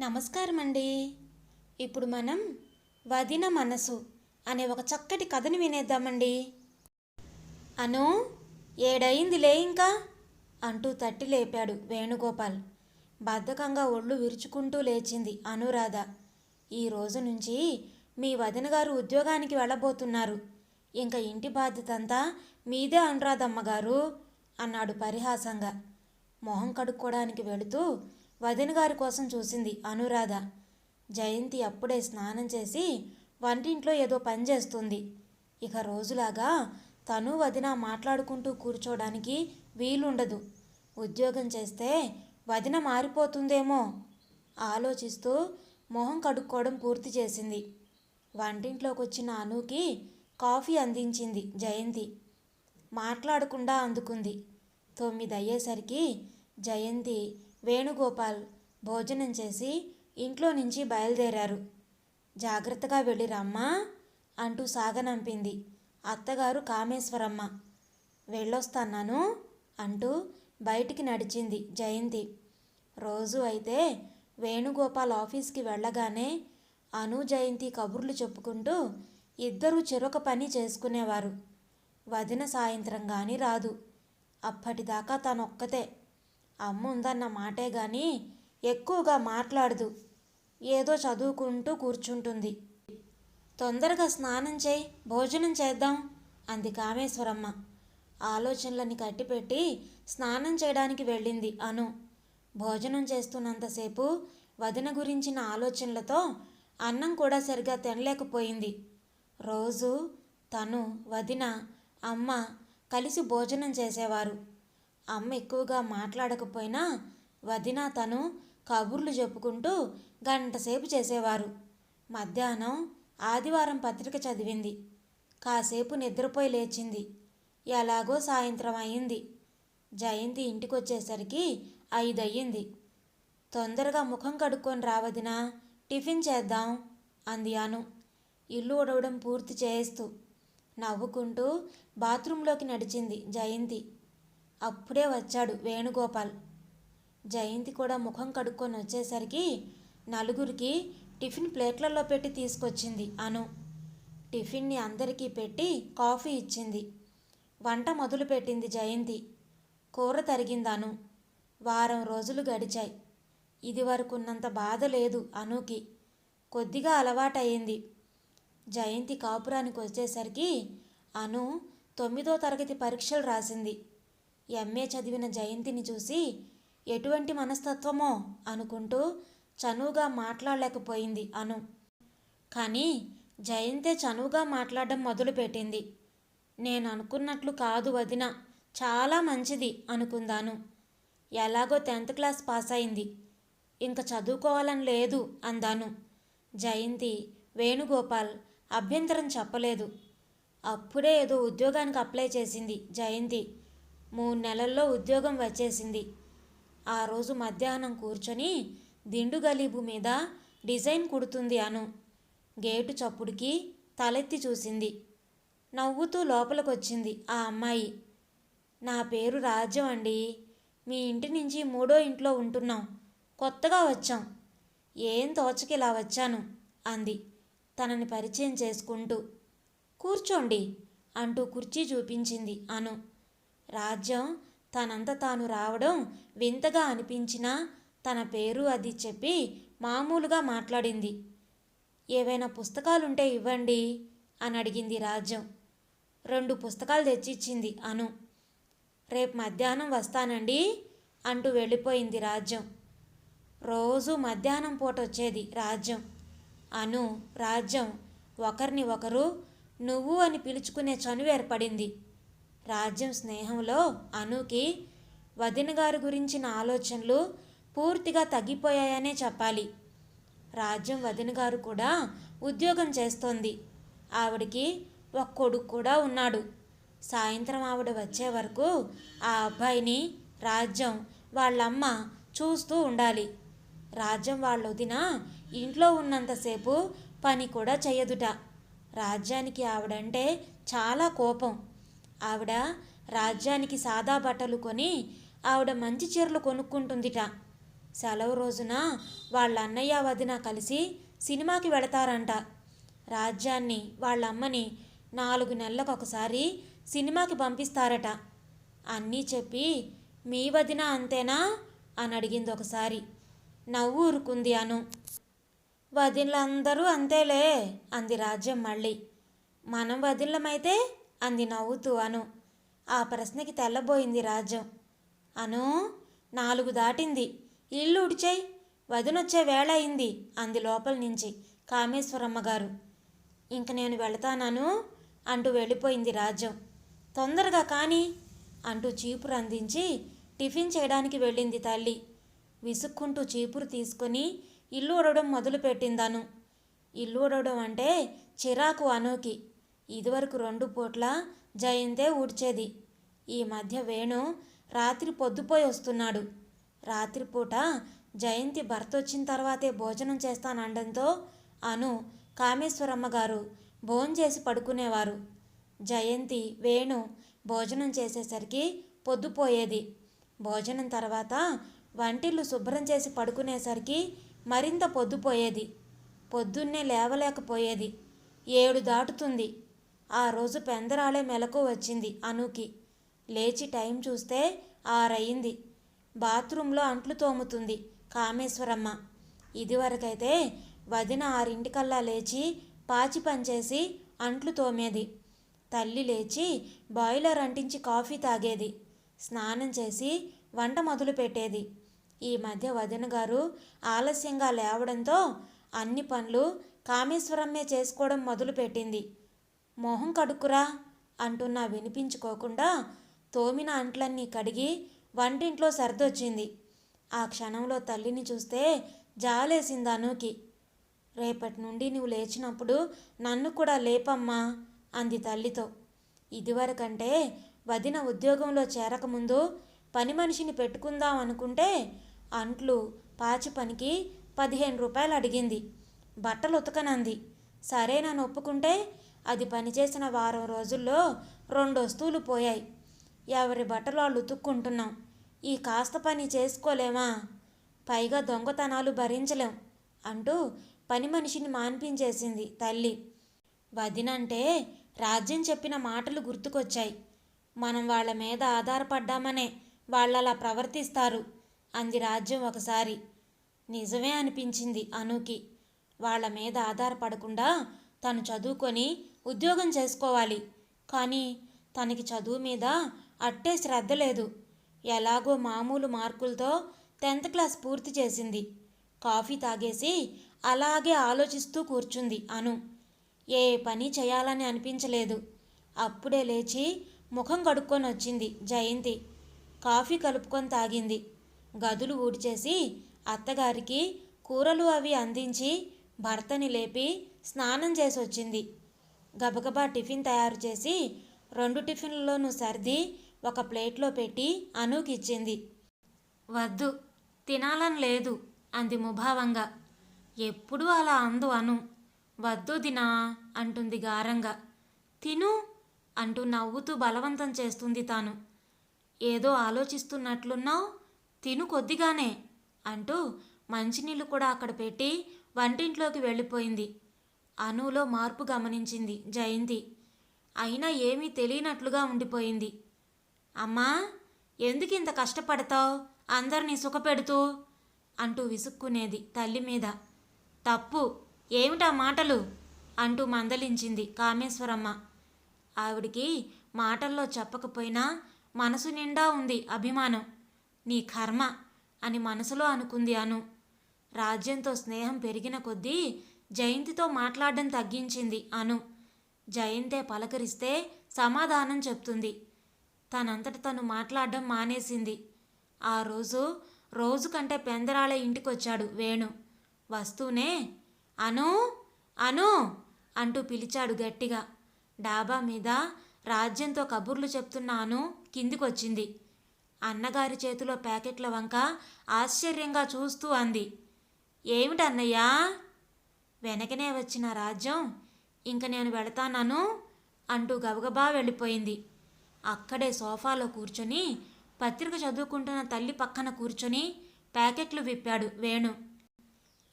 నమస్కారం అండి ఇప్పుడు మనం వదిన మనసు అనే ఒక చక్కటి కథను వినేద్దామండి. అను ఏడయిందిలే ఇంకా? అంటూ తట్టి లేపాడు వేణుగోపాల్. బద్ధకంగా ఒళ్ళు విరుచుకుంటూ లేచింది అనురాధ. ఈ రోజు నుంచి మీ వదిన గారు ఉద్యోగానికి వెళ్ళబోతున్నారు. ఇంకా ఇంటి బాధ్యత అంతా మీదే అనురాధమ్మ గారు అన్నాడు పరిహాసంగా. మొహం కడుక్కోవడానికి వెళుతూ వదిన గారి కోసం చూసింది అనురాధ. జయంతి అప్పుడే స్నానం చేసి వంటింట్లో ఏదో పని చేస్తుంది. ఇక రోజులాగా తను వదిన మాట్లాడుకుంటూ కూర్చోడానికి వీలుండదు. ఉద్యోగం చేస్తే వదిన మారిపోతుందేమో ఆలోచిస్తూ మొహం కడుక్కోవడం పూర్తి చేసింది. వంటింట్లోకి వచ్చిన అనుకి కాఫీ అందించింది జయంతి. మాట్లాడకుండా అందుకుంది. తొమ్మిది అయ్యేసరికి జయంతి వేణుగోపాల్ భోజనం చేసి ఇంట్లో నుంచి బయలుదేరారు. జాగ్రత్తగా వెళ్ళిరమ్మా అంటూ సాగనంపింది అత్తగారు కామేశ్వరమ్మ. వెళ్ళొస్తాను అంటూ బయటికి నడిచింది జయంతి. రోజు అయితే వేణుగోపాల్ ఆఫీస్కి వెళ్ళగానే అను జయంతి కబుర్లు చెప్పుకుంటూ ఇద్దరూ చెరొక పని చేసుకునేవారు. వదిన సాయంత్రం కానీ రాదు. అప్పటిదాకా తనొక్కతే అమ్మ ఉందన్న మాటే గాని ఎక్కువగా మాట్లాడదు. ఏదో చదువుకుంటూ కూర్చుంటుంది. తొందరగా స్నానం చేయి భోజనం చేద్దాం అంది కామేశ్వరమ్మ. ఆలోచనలని కట్టిపెట్టి స్నానం చేయడానికి వెళ్ళింది అను. భోజనం చేస్తున్నంతసేపు వదిన గురించిన ఆలోచనలతో అన్నం కూడా సరిగా తినలేకపోయింది. రోజు తను వదిన అమ్మ కలిసి భోజనం చేసేవారు. అమ్మ ఎక్కువగా మాట్లాడకపోయినా వదిన తను కబుర్లు చెప్పుకుంటూ గంటసేపు చేసేవారు. మధ్యాహ్నం ఆదివారం పత్రిక చదివింది. కాసేపు నిద్రపోయి లేచింది. ఎలాగో సాయంత్రం అయింది. జయంతి ఇంటికొచ్చేసరికి ఐదయ్యింది. తొందరగా ముఖం కడుక్కొని రావదినా టిఫిన్ చేద్దాం అంది అను. ఇల్లు ఉడవడం పూర్తి చేస్తూ నవ్వుకుంటూ బాత్రూంలోకి నడిచింది జయంతి. అప్పుడే వచ్చాడు వేణుగోపాల్. జయంతి కూడా ముఖం కడుక్కొని వచ్చేసరికి నలుగురికి టిఫిన్ ప్లేట్లలో పెట్టి తీసుకొచ్చింది అను. టిఫిన్ని అందరికీ పెట్టి కాఫీ ఇచ్చింది. వంట మొదలుపెట్టింది జయంతి. కూర తరిగింది అను. వారం రోజులు గడిచాయి. ఇదివరకున్నంత బాధ లేదు అనుకి. కొద్దిగా అలవాటయింది జయంతి కాపురానికి వచ్చేసరికి అను తొమ్మిదో తరగతి పరీక్షలు రాసింది. ఎంఏ చదివిన జయంతిని చూసి ఎటువంటి మనస్తత్వమో అనుకుంటూ చనువుగా మాట్లాడలేకపోయింది అను. కానీ జయంతే చనువుగా మాట్లాడడం మొదలుపెట్టింది. నేను అనుకున్నట్లు కాదు వదిన చాలా మంచిది అనుకుందాను. ఎలాగో టెన్త్ క్లాస్ పాస్ అయింది ఇంకా చదువుకోవాలని లేదు అందాను. జయంతి వేణుగోపాల్ అభ్యంతరం చెప్పలేదు. అప్పుడే ఏదో ఉద్యోగానికి అప్లై చేసింది జయంతి. మూడు నెలల్లో ఉద్యోగం వచ్చేసింది. ఆ రోజు మధ్యాహ్నం కూర్చొని దిండు గలీబు మీద డిజైన్ కుడుతుంది అను. గేటు చప్పుడుకి తలెత్తి చూసింది. నవ్వుతూ లోపలికొచ్చింది ఆ అమ్మాయి. నా పేరు రాజ్యం అండి. మీ ఇంటి నుంచి మూడో ఇంట్లో ఉంటున్నాం. కొత్తగా వచ్చాం. ఏం తోచకి ఇలా వచ్చాను? అంది. తనని పరిచయం చేసుకుంటూ. కూర్చోండి అంటూ కుర్చీ చూపించింది అను. రాజ్యం తనంత తాను రావడం వింతగా అనిపించినా తన పేరు అది చెప్పి మామూలుగా మాట్లాడింది. ఏవైనా పుస్తకాలుంటే ఇవ్వండి అని అడిగింది రాజ్యం. రెండు పుస్తకాలు తెచ్చిచ్చింది అను. రేపు మధ్యాహ్నం వస్తానండి అంటూ వెళ్ళిపోయింది రాజ్యం. రోజు మధ్యాహ్నం పూట వచ్చేది రాజ్యం. అను రాజ్యం ఒకరిని ఒకరు నువ్వు అని పిలుచుకునే చనువు ఏర్పడింది రాజ్యం స్నేహంలో అనుకి వదిన గారి గురించిన ఆలోచనలు పూర్తిగా తగ్గిపోయాయనే చెప్పాలి. రాజ్యం వదిన గారు కూడా ఉద్యోగం చేస్తోంది. ఆవిడికి ఒక కొడుకు కూడా ఉన్నాడు. సాయంత్రం ఆవిడ వచ్చే వరకు ఆ అబ్బాయిని రాజ్యం వాళ్ళమ్మ చూస్తూ ఉండాలి. రాజ్యం వాళ్ళ వదిన ఇంట్లో ఉన్నంతసేపు పని కూడా చేయదుట. రాజ్యానికి ఆవిడంటే చాలా కోపం. ఆవిడ రాజ్యానికి సాదా బట్టలు కొని ఆవిడ మంచి చీరలు కొనుక్కుంటుందిట. సెలవు రోజున వాళ్ళ అన్నయ్య వదిన కలిసి సినిమాకి వెళతారంట. రాజ్యాన్ని వాళ్ళ అమ్మని నాలుగు నెలలకు ఒకసారి సినిమాకి పంపిస్తారట. అన్నీ చెప్పి మీ వదిన అంతేనా? అని అడిగింది ఒకసారి. నవ్వు ఊరుకుంది అను. వదినలందరూ అంతేలే అంది రాజ్యం మళ్ళీ. మనం వదినలమైతే అంది నవ్వుతూ అను. ఆ ప్రశ్నకి తెల్లబోయింది రాజ్యం. అను నాలుగు దాటింది. ఇల్లు ఉడిచేయి. వదినొచ్చే వేళ అయింది అంది లోపల నుంచి కామేశ్వరమ్మ గారు ఇంక నేను వెళతానను అంటూ వెళ్ళిపోయింది రాజ్యం. తొందరగా కానీ అంటూ చీపురు అందించి టిఫిన్ చేయడానికి వెళ్ళింది తల్లి. విసుక్కుంటూ చీపురు తీసుకొని ఇల్లు ఉడవడం మొదలుపెట్టిందను. ఇల్లు ఉడవడం అంటే చిరాకు అనుకి. ఇదివరకు రెండు పూట్ల జయంతే ఊడ్చేది. ఈ మధ్య వేణు రాత్రి పొద్దుపోయి వస్తున్నాడు. రాత్రిపూట జయంతి భర్త వచ్చిన తర్వాతే భోజనం చేస్తానండంతో అను కామేశ్వరమ్మ గారు భోంచేసి పడుకునేవారు. జయంతి వేణు భోజనం చేసేసరికి పొద్దుపోయేది. భోజనం తర్వాత వంటిల్లు శుభ్రం చేసి పడుకునేసరికి మరింత పొద్దుపోయేది. పొద్దున్నే లేవలేకపోయేది. ఏడు దాటుతుంది. ఆ రోజు పెందరాలే మెలకు వచ్చింది అనుకి. లేచి టైం చూస్తే ఆరయింది. బాత్రూంలో అంట్లు తోముతుంది కామేశ్వరమ్మ. ఇదివరకైతే వదిన ఆరింటికల్లా లేచి పాచి పనిచేసి అంట్లు తోమేది. తల్లి లేచి బాయిలర్ అంటించి కాఫీ తాగేది. స్నానం చేసి వంట మొదలు పెట్టేది. ఈ మధ్య వదిన గారు ఆలస్యంగా లేవడంతో అన్ని పనులు కామేశ్వరమ్మే చేసుకోవడం మొదలుపెట్టింది. మొహం కడుక్కురా అంటున్నా వినిపించుకోకుండా తోమిన అంట్లన్నీ కడిగి వంటింట్లో సర్దొచ్చింది. ఆ క్షణంలో తల్లిని చూస్తే జాలేసింది అనుకి. రేపటి నుండి నువ్వు లేచినప్పుడు నన్ను కూడా లేపమ్మా అంది తల్లితో. ఇదివరకంటే వదిన ఉద్యోగంలో చేరకముందు పని మనిషిని పెట్టుకుందాం అనుకుంటే అంట్లు పాచి పనికి పదిహేను రూపాయలు అడిగింది. బట్టలు ఉతకనంది. సరే నన్ను ఒప్పుకుంటే అది పనిచేసిన వారం రోజుల్లో రెండు వస్తువులు పోయాయి. ఎవరి బట్టలు వాళ్ళు ఉతుక్కుంటున్నాం. ఈ కాస్త పని చేసుకోలేమా? పైగా దొంగతనాలు భరించలేం అంటూ పని మనిషిని మాన్పించేసింది తల్లి. వదినంటే రాజ్యం చెప్పిన మాటలు గుర్తుకొచ్చాయి. మనం వాళ్ళ మీద ఆధారపడ్డామనే వాళ్ళలా ప్రవర్తిస్తారు అంది రాజ్యం ఒకసారి. నిజమే అనిపించింది అనుకి. వాళ్ళ మీద ఆధారపడకుండా తను చదువుకొని ఉద్యోగం చేసుకోవాలి. కానీ తనకి చదువు మీద అట్టే శ్రద్ధ లేదు. ఎలాగో మామూలు మార్కులతో టెన్త్ క్లాస్ పూర్తి చేసింది. కాఫీ తాగేసి అలాగే ఆలోచిస్తూ కూర్చుంది అను. ఏ పని చేయాలని అనిపించలేదు. అప్పుడే లేచి ముఖం కడుక్కొని వచ్చింది జయంతి. కాఫీ కలుపుకొని తాగింది. గదులు ఊడ్చేసి అత్తగారికి కూరలు అవి అందించి భర్తని లేపి స్నానం చేసి వచ్చింది గబగబా టిఫిన్ తయారు చేసి రెండు టిఫిన్లలోనూ సర్ది ఒక ప్లేట్లో పెట్టి అనూకిచ్చింది. వద్దు తినాలని లేదు అంది ముభావంగా. ఎప్పుడూ అలా అందు అను. వద్దు దినా అంటుంది గారంగా. తిను అంటూ నవ్వుతూ బలవంతం చేస్తుంది తాను. ఏదో ఆలోచిస్తున్నట్లున్నావు తిను కొద్దిగానే అంటూ మంచినీళ్ళు కూడా అక్కడ పెట్టి వంటింట్లోకి వెళ్ళిపోయింది. అనులో మార్పు గమనించింది జయంతి. అయినా ఏమీ తెలియనట్లుగా ఉండిపోయింది. అమ్మా ఎందుకు ఇంత కష్టపడతావు? అందరినీ సుఖపెడుతూ అంటూ విసుక్కునేది తల్లి మీద. తప్పు ఏమిటా మాటలు? అంటూ మందలించింది కామేశ్వరమ్మ. ఆవిడికి మాటల్లో చెప్పకపోయినా మనసు నిండా ఉంది అభిమానం. నీ కర్మ అని మనసులో అనుకుంది అను. రాజ్యంతో స్నేహం పెరిగిన కొద్దీ జయంతితో మాట్లాడడం తగ్గించింది అను. జయంతే పలకరిస్తే సమాధానం చెప్తుంది. తనంతట తను మాట్లాడడం మానేసింది. ఆ రోజు రోజు కంటే పెందరాళే ఇంటికొచ్చాడు వేణు. వస్తూనే అను అను అంటూ పిలిచాడు గట్టిగా. డాబా మీద రాజ్యంతో కబుర్లు చెప్తున్నాను కిందికొచ్చింది. అన్నగారి చేతిలో ప్యాకెట్ల వంక ఆశ్చర్యంగా చూస్తూ అంది. ఏమిటన్నయ్యా? వెనకనే వచ్చిన రాజ్యం ఇంక నేను వెళతానను అంటూ గబగబా వెళ్ళిపోయింది. అక్కడే సోఫాలో కూర్చొని పత్రిక చదువుకుంటున్న తల్లి పక్కన కూర్చొని ప్యాకెట్లు విప్పాడు వేణు.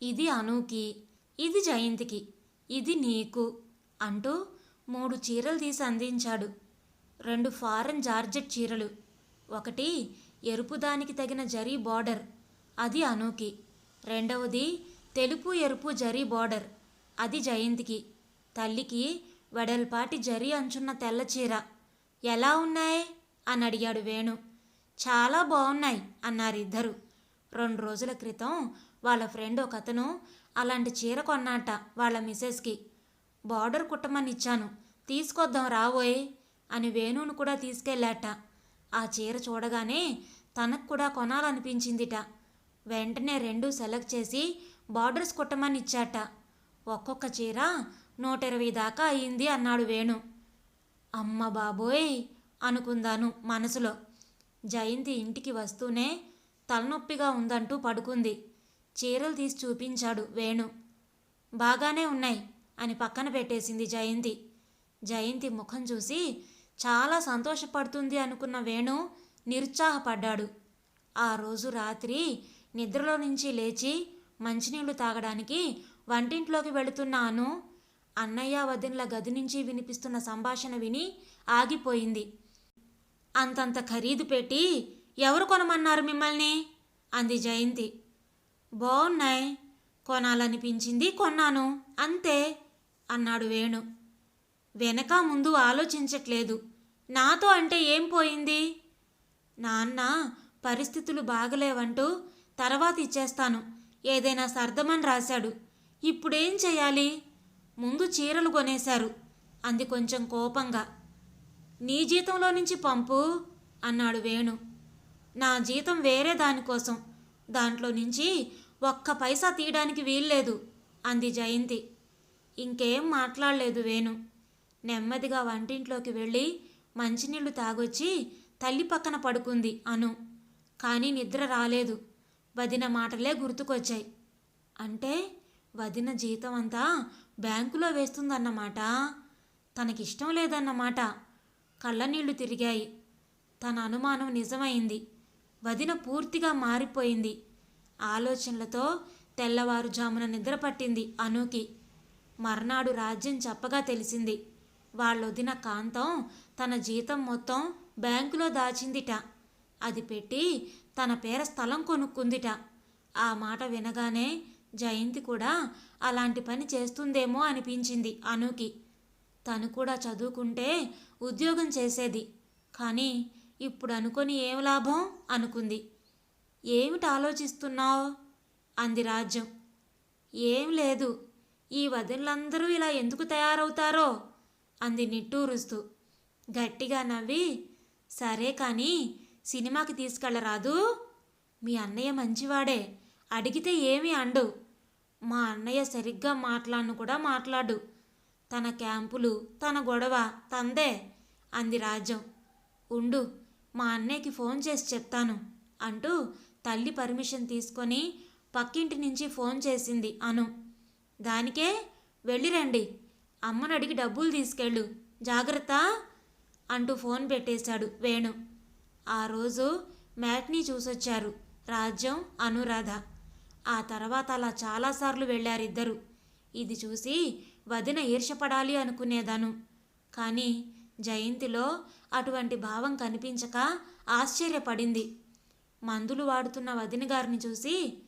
ఇది అనూకి ఇది జయంతికి ఇది నీకు అంటూ మూడు చీరలు తీసి అందించాడు. రెండు ఫారెన్ జార్జెట్ చీరలు ఒకటి ఎరుపు దానికి తగిన జరీ బార్డర్ అది అనూకి. రెండవది తెలుపు ఎరుపు జరీ బార్డర్. అది జయంతికి తల్లికి వెడల్పాటి జరీ అంచున్న తెల్ల చీర. ఎలా ఉన్నాయి? అని అడిగాడు వేణు. చాలా బాగున్నాయి అన్నారిద్దరు. రెండు రోజుల క్రితం వాళ్ళ ఫ్రెండ్ ఒక అతను అలాంటి చీర కొన్నాట వాళ్ళ మిసెస్కి. బార్డర్ కుట్టమని ఇచ్చాను. తీసుకొద్దాం రావోయ్ అని వేణువును కూడా తీసుకెళ్ళాట. ఆ చీర చూడగానే తనకు కూడా కొనాలనిపించిందిట. వెంటనే రెండు సెలెక్ట్ చేసి బార్డర్స్ కుట్టమని ఇచ్చాట ఒక్కొక్క చీర నూట ఇరవై దాకా అయింది అన్నాడు వేణు. అమ్మ బాబోయ్ అనుకుందాను మనసులో. జయంతి ఇంటికి వస్తూనే తలనొప్పిగా ఉందంటూ పడుకుంది. చీరలు తీసి చూపించాడు వేణు. బాగానే ఉన్నాయి అని పక్కన పెట్టేసింది జయంతి. జయంతి ముఖం చూసి చాలా సంతోషపడుతుంది అనుకున్న వేణు నిరుత్సాహపడ్డాడు. ఆ రోజు రాత్రి నిద్రలో నుంచి లేచి మంచినీళ్ళు తాగడానికి వంటింట్లోకి వెళుతున్నాను. అన్నయ్య వదినల గది నుంచి వినిపిస్తున్న సంభాషణ విని ఆగిపోయింది. అంతంత ఖరీదు పెట్టి ఎవరు కొనమన్నారు మిమ్మల్ని? అంది జయంతి. బాగున్నాయి కొనాలనిపించింది కొన్నాను. అంతే అన్నాడు వేణు. వెనక ముందు ఆలోచించట్లేదు. నాతో అంటే ఏం పోయింది? నాన్న పరిస్థితులు బాగలేవంటూ తర్వాత ఇచ్చేస్తాను. ఏదైనా సర్దమని రాశాడు. ఇప్పుడేం చేయాలి? ముందు చీరలు కొనేశారు. అంది కొంచెం కోపంగా. నీ జీతంలో నుంచి పంపు అన్నాడు వేణు. నా జీతం వేరే దానికోసం. దాంట్లో నుంచి ఒక్క పైసా తీయడానికి వీల్లేదు అంది జయంతి. ఇంకేం మాట్లాడలేదు వేణు. నెమ్మదిగా వంటింట్లోకి వెళ్ళి మంచినీళ్ళు తాగొచ్చి తల్లి పక్కన పడుకుంది అను. కానీ నిద్ర రాలేదు. వదిన మాటలే గుర్తుకొచ్చాయి. అంటే వదిన జీతం అంతా బ్యాంకులో వేస్తుందన్నమాట. తనకిష్టం లేదన్నమాట. కళ్ళనీళ్ళు తిరిగాయి. తన అనుమానం నిజమైంది. వదిన పూర్తిగా మారిపోయింది. ఆలోచనలతో తెల్లవారుజామున నిద్ర పట్టింది అనూకి. మర్నాడు రాజ్యం చెప్పగా తెలిసింది. వాళ్ళొదిన కాంతం తన జీతం మొత్తం బ్యాంకులో దాచిందిట. అది పెట్టి తన పేర స్థలం కొనుక్కుందిట. ఆ మాట వినగానే జయంతి కూడా అలాంటి పని చేస్తుందేమో అనిపించింది అనుకి. తను కూడా చదువుకుంటే ఉద్యోగం చేసేది. కానీ ఇప్పుడు అనుకొని ఏం లాభం? అనుకుంది. ఏమిటి ఆలోచిస్తున్నావు? అంది రాజ్యం. ఏం లేదు. ఈ వదినలందరూ ఇలా ఎందుకు తయారవుతారో? అంది నిట్టూరుస్తూ. గట్టిగా నవ్వి సరే కానీ సినిమాకి తీసుకెళ్ళరాదు? మీ అన్నయ్య మంచివాడే. అడిగితే ఏమీ అండు. మా అన్నయ్య సరిగ్గా మాట్లాడను కూడా మాట్లాడు. తన క్యాంపులు తన గొడవ తందే అంది రాజ్యం. ఉండు మా అన్నయ్యకి ఫోన్ చేసి చెప్తాను అంటూ తల్లి పర్మిషన్ తీసుకొని పక్కింటి నుంచి ఫోన్ చేసింది అను. దానికే వెళ్ళిరండి అమ్మను అడిగి డబ్బులు తీసుకెళ్ళు. జాగ్రత్త అంటూ ఫోన్ పెట్టేశాడు వేణు. ఆ రోజు మ్యాట్ని చూసొచ్చారు రాజ్యం అనురాధ. ఆ తర్వాత అలా చాలాసార్లు వెళ్ళారిద్దరు ఇది చూసి వదిన ఈర్షపడాలి అనుకునేదాను. కానీ జయంతిలో అటువంటి భావం కనిపించక ఆశ్చర్యపడింది. మందులు వాడుతున్న వదిన గారిని చూసి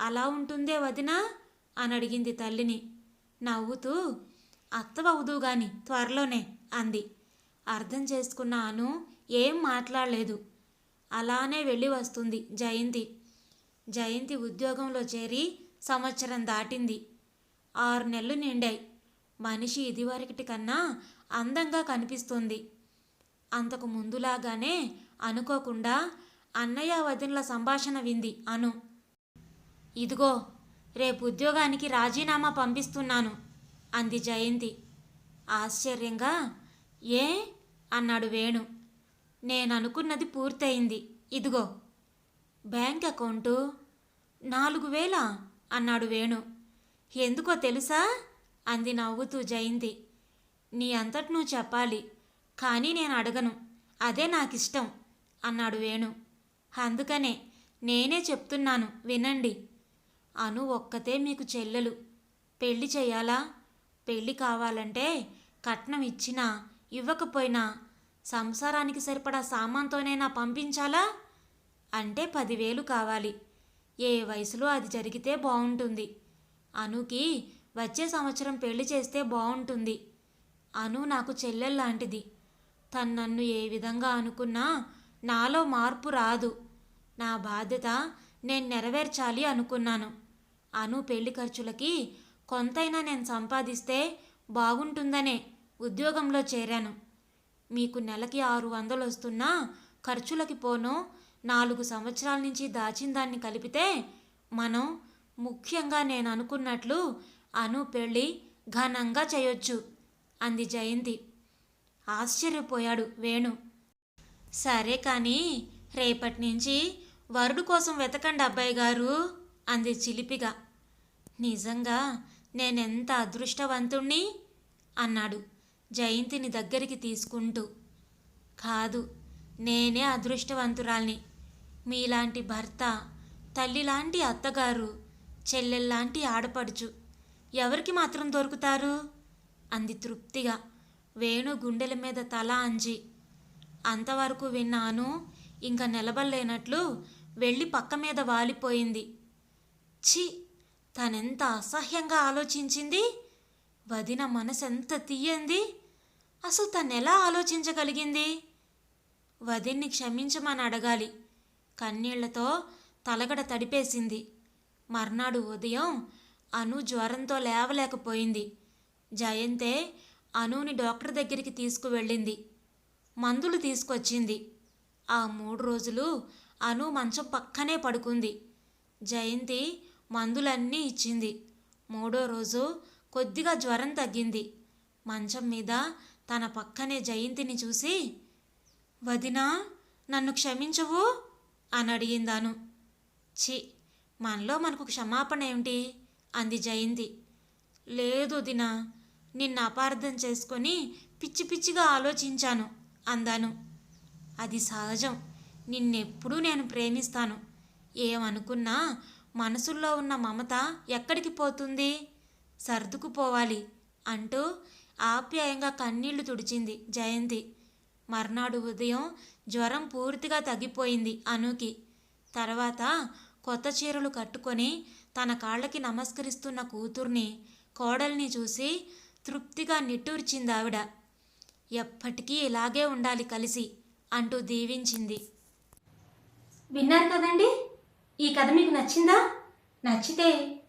అలా ఉంటుందే వదిన? అని అడిగింది తల్లిని. నవ్వుతూ అత్తవవుదు గాని త్వరలోనే అంది. అర్థం చేసుకున్న అను ఏం మాట్లాడలేదు. అలానే వెళ్ళి వస్తుంది జయంతి. జయంతి ఉద్యోగంలో చేరి సంవత్సరం దాటింది. ఆరు నెలలు నిండాయి. మనిషి ఇదివరకటి కన్నా అందంగా కనిపిస్తుంది. అంతకు ముందులాగానే అనుకోకుండా అన్నయ్య వదినల సంభాషణ వింది అను. ఇదిగో రేపు ఉద్యోగానికి రాజీనామా పంపిస్తున్నాను అంది జయంతి. ఆశ్చర్యంగా ఏ? అన్నాడు వేణు. నేను అనుకున్నది పూర్తయింది. ఇదిగో బ్యాంక్ అకౌంటు నాలుగు వేల అన్నాడు వేణు. ఎందుకో తెలుసా? అంది నవ్వుతూ జయంతి. నీ అంతటి నువ్వు చెప్పాలి కానీ నేను అడగను. అదే నాకిష్టం అన్నాడు వేణు. అందుకనే నేనే చెప్తున్నాను వినండి. అను ఒక్కతే మీకు చెల్లెలు. పెళ్ళి చేయాలా? పెళ్ళి కావాలంటే కట్నం ఇచ్చినా ఇవ్వకపోయినా సంసారానికి సరిపడా సామాన్తోనైనా పంపించాలా? అంటే పదివేలు కావాలి. ఏ వయసులో అది జరిగితే బాగుంటుంది అనుకి వచ్చే సంవత్సరం పెళ్ళి చేస్తే బాగుంటుంది అను నాకు చెల్లెల్లాంటిది. తను నన్ను ఏ విధంగా అనుకున్నా నాలో మార్పు రాదు. నా బాధ్యత నేను నెరవేర్చాలి అనుకున్నాను. అను పెళ్ళి ఖర్చులకి కొంతైనా నేను సంపాదిస్తే బాగుంటుందనే ఉద్యోగంలో చేరాను. మీకు నెలకి ఆరు వందలు వస్తున్నా ఖర్చులకి పోను. నాలుగు సంవత్సరాల నుంచి దాచిన దాన్ని కలిపితే మనం ముఖ్యంగా నేను అనుకున్నట్లు అను పెళ్ళి ఘనంగా చేయొచ్చు అంది జయంతి. ఆశ్చర్యపోయాడు వేణు. సరే కానీ రేపటి నుంచి వరుడు కోసం వెతకండి అబ్బాయి గారు అంది చిలిపిగా. నిజంగా నేనెంత అదృష్టవంతుణ్ణి? అన్నాడు. జయంతిని దగ్గరికి తీసుకుంటూ కాదు నేనే అదృష్టవంతురాల్ని. మీలాంటి భర్త తల్లిలాంటి అత్తగారు చెల్లెల్లాంటి ఆడపడుచు ఎవరికి మాత్రం దొరుకుతారు? అంది తృప్తిగా వేణు గుండెల మీద తల అంజి. అంతవరకు విన్నాను ఇంకా నిలబడలేనట్లు వెళ్ళి పక్క మీద వాలిపోయింది. ఛీ! తనెంత అసహ్యంగా ఆలోచించింది? వదిన మనసెంత తీయంది? అసలు తను ఎలా ఆలోచించగలిగింది? వదిన్ని క్షమించమని అడగాలి. కన్నీళ్ళతో తలగడ తడిపేసింది. మర్నాడు ఉదయం అను జ్వరంతో లేవలేకపోయింది. జయంతే అనుని డాక్టర్ దగ్గరికి తీసుకువెళ్ళింది. మందులు తీసుకొచ్చింది. ఆ మూడు రోజులు అను మంచం పక్కనే పడుకుంది. జయంతి మందులన్నీ ఇచ్చింది. మూడో రోజు కొద్దిగా జ్వరం తగ్గింది. మంచం మీద తన పక్కనే జయంతిని చూసి వదినా నన్ను క్షమించవు? అని అడిగిందాను. ఛీ మనలో మనకు క్షమాపణ ఏమిటి? అంది జయంతి. లేదు దినా నిన్ను అపార్థం చేసుకొని పిచ్చి పిచ్చిగా ఆలోచించాను అందాను. అది సహజం. నిన్నెప్పుడూ నేను ప్రేమిస్తాను. ఏమనుకున్నా మనసుల్లో ఉన్న మమత ఎక్కడికి పోతుంది? సర్దుకుపోవాలి అంటూ ఆప్యాయంగా కన్నీళ్ళు తుడిచింది జయంతి. మర్నాడు ఉదయం జ్వరం పూర్తిగా తగ్గిపోయింది అనుకి. తర్వాత కొత్త చీరలు కట్టుకొని తన కాళ్ళకి నమస్కరిస్తున్న కూతుర్ని కోడల్ని చూసి తృప్తిగా నిట్టూర్చింది ఆవిడ. ఎప్పటికీ ఇలాగే ఉండాలి కలిసి అంటూ దీవించింది. విన్నారు కదండి? ఈ కథ మీకు నచ్చిందా? నచ్చితే